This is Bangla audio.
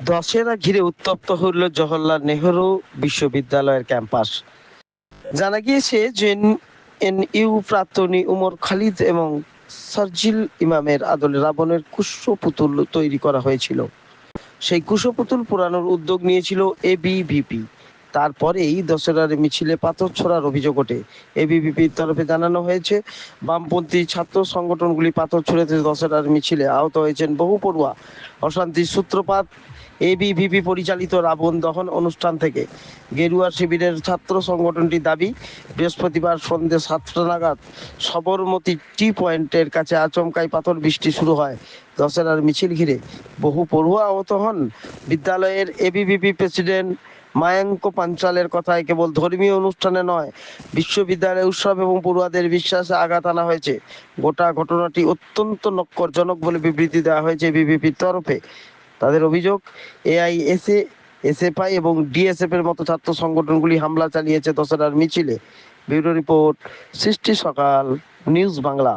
দশেরা ঘিরে উত্তপ্ত হল জওহরলাল নেহরু বিশ্ববিদ্যালয়ের ক্যাম্পাস। জানা গিয়েছে যে এনইউ প্রাক্তনী উমর খালিদ এবং সার্জিল ইমামের আদলে রাবণের কুশ পুতুল তৈরি করা হয়েছিল। সেই কুশপুতুল পুরানোর উদ্যোগ নিয়েছিল এবিভিপি তারপরেই দশেরার মিছিলে পাথর ছোড়ার অভিযোগ ওঠে। এবিভিপির তরফে জানানো হয়েছে, বামপন্থী ছাত্র সংগঠনগুলি পাথর ছুঁড়েতে দশেরার মিছিলে আহত হয়েছেন বহু পড়ুয়া। অশান্তির সূত্রপাত এবিভিপি পরিচালিত রাবণ দহন অনুষ্ঠান থেকে। গেরুয়া শিবিরের ছাত্র সংগঠনটির দাবি, বৃহস্পতিবার সন্ধ্যে সাতটা নাগাদ সবরমতী টি পয়েন্টের কাছে আচমকাই পাথর বৃষ্টি শুরু হয়। দশেরার মিছিল ঘিরে বহু পড়ুয়া আহত হন। বিদ্যালয়ের এবিভিপি প্রেসিডেন্ট মায়াঙ্ক পাঞ্চালের কথায় কেবল ধর্মীয় অনুষ্ঠানে নয়, বিশ্ববিদ্যালয় উৎসব এবং পড়ুয়াদের বিশ্বাসে আঘাত আনা হয়েছে। গোটা ঘটনাটি অত্যন্ত নক্করজনক বলে বিবৃতি দেওয়া হয়েছে বিবিপির তরফে। তাদের অভিযোগ, এআইএসএ, এসএফআই এবং ডিএসএফ এর মতো ছাত্র সংগঠনগুলি হামলা চালিয়েছে দশেরার মিছিলে। ব্যুরো রিপোর্ট, সৃষ্টি সকাল, নিউজ বাংলা।